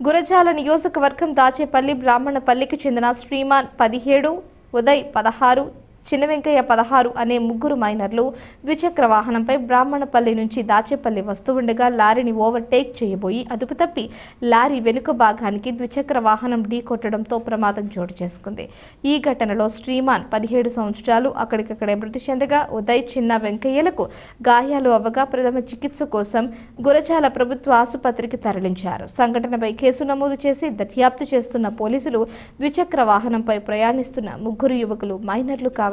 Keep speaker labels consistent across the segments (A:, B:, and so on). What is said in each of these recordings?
A: గురజాల నియోజకవర్గం దాచేపల్లి బ్రాహ్మణపల్లికి చెందిన శ్రీమాన్ పదిహేడు ఉదయ్ పదహారు చిన్న వెంకయ్య పదహారు అనే ముగ్గురు మైనర్లు ద్విచక్ర వాహనంపై బ్రాహ్మణపల్లి నుంచి దాచేపల్లి వస్తుండగా లారీని ఓవర్టేక్ చేయబోయి అదుపు తప్పి లారీ వెనుక భాగానికి ద్విచక్ర వాహనం ఢీకొట్టడంతో ప్రమాదం చోటు చేసుకుంది. ఈ ఘటనలో శ్రీమాన్ పదిహేడు సంవత్సరాలు అక్కడికక్కడే మృతి చెందగా ఉదయ్ చిన్న వెంకయ్యలకు గాయాలు అవ్వగా ప్రథమ చికిత్స కోసం గురజాల ప్రభుత్వ ఆసుపత్రికి తరలించారు. సంఘటనపై కేసు నమోదు చేసి దర్యాప్తు చేస్తున్న పోలీసులు ద్విచక్ర వాహనంపై ప్రయాణిస్తున్న ముగ్గురు యువకులు మైనర్లు కావడం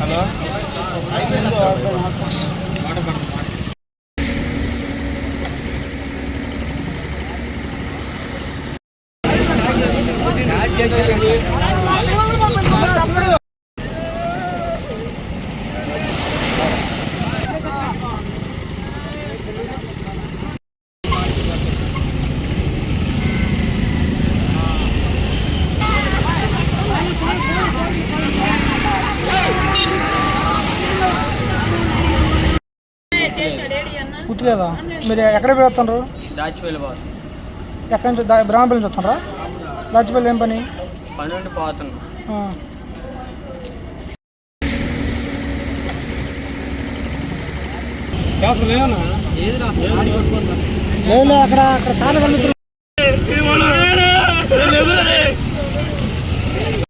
B: హలో నా,
C: పుట్టలేదా మీరు ఎక్కడ
D: దాచిపల్లి బాబు
C: ఎక్కడి నుంచి? బ్రహ్మపల్లి నుంచి వస్తున్నారా దాచిపల్లి ఏం పని?
D: పోతున్నాం.
C: లేదు అక్కడ అక్కడ చాలా కలుగుతున్నారు.